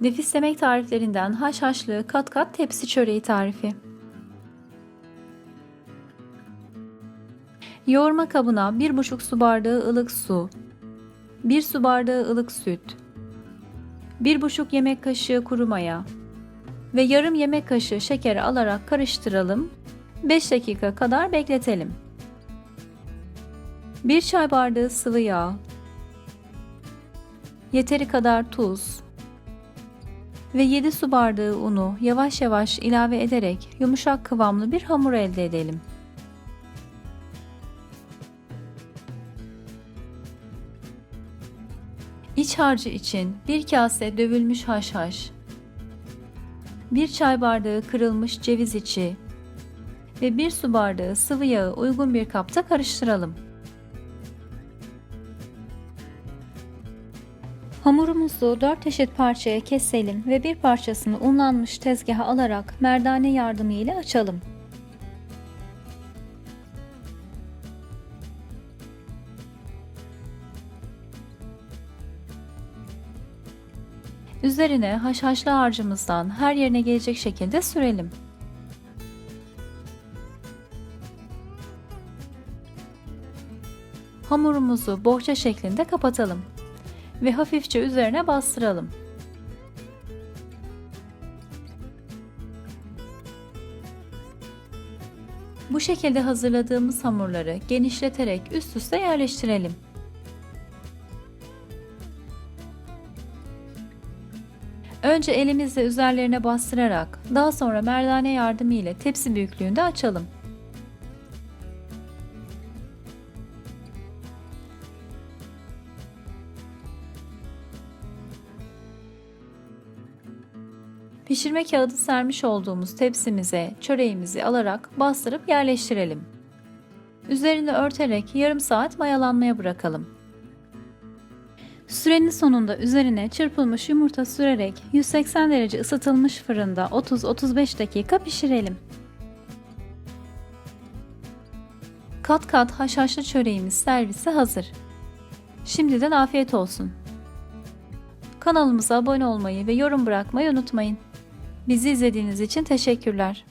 Nefis yemek tariflerinden haşhaşlı kat kat tepsi çöreği tarifi. Yoğurma kabına 1,5 su bardağı ılık su, 1 su bardağı ılık süt, 1,5 yemek kaşığı kuru maya ve yarım yemek kaşığı şekeri alarak karıştıralım. 5 dakika kadar bekletelim. 1 çay bardağı sıvı yağ, yeteri kadar tuz ve 7 su bardağı unu yavaş yavaş ilave ederek yumuşak kıvamlı bir hamur elde edelim. İç harcı için 1 kase dövülmüş haşhaş, 1 çay bardağı kırılmış ceviz içi ve 1 su bardağı sıvı yağı uygun bir kapta karıştıralım. Hamurumuzu 4 eşit parçaya keselim ve bir parçasını unlanmış tezgaha alarak merdane yardımı ile açalım. Üzerine haşhaşlı harcımızdan her yerine gelecek şekilde sürelim. Hamurumuzu bohça şeklinde kapatalım ve hafifçe üzerine bastıralım. Bu şekilde hazırladığımız hamurları genişleterek üst üste yerleştirelim. Önce elimizle üzerlerine bastırarak daha sonra merdane yardımı ile tepsi büyüklüğünde açalım. Pişirme kağıdı sermiş olduğumuz tepsimize çöreğimizi alarak bastırıp yerleştirelim. Üzerini örterek yarım saat mayalanmaya bırakalım. Sürenin sonunda üzerine çırpılmış yumurta sürerek 180 derece ısıtılmış fırında 30-35 dakika pişirelim. Kat kat haşhaşlı çöreğimiz servise hazır. Şimdiden afiyet olsun. Kanalımıza abone olmayı ve yorum bırakmayı unutmayın. Bizi izlediğiniz için teşekkürler.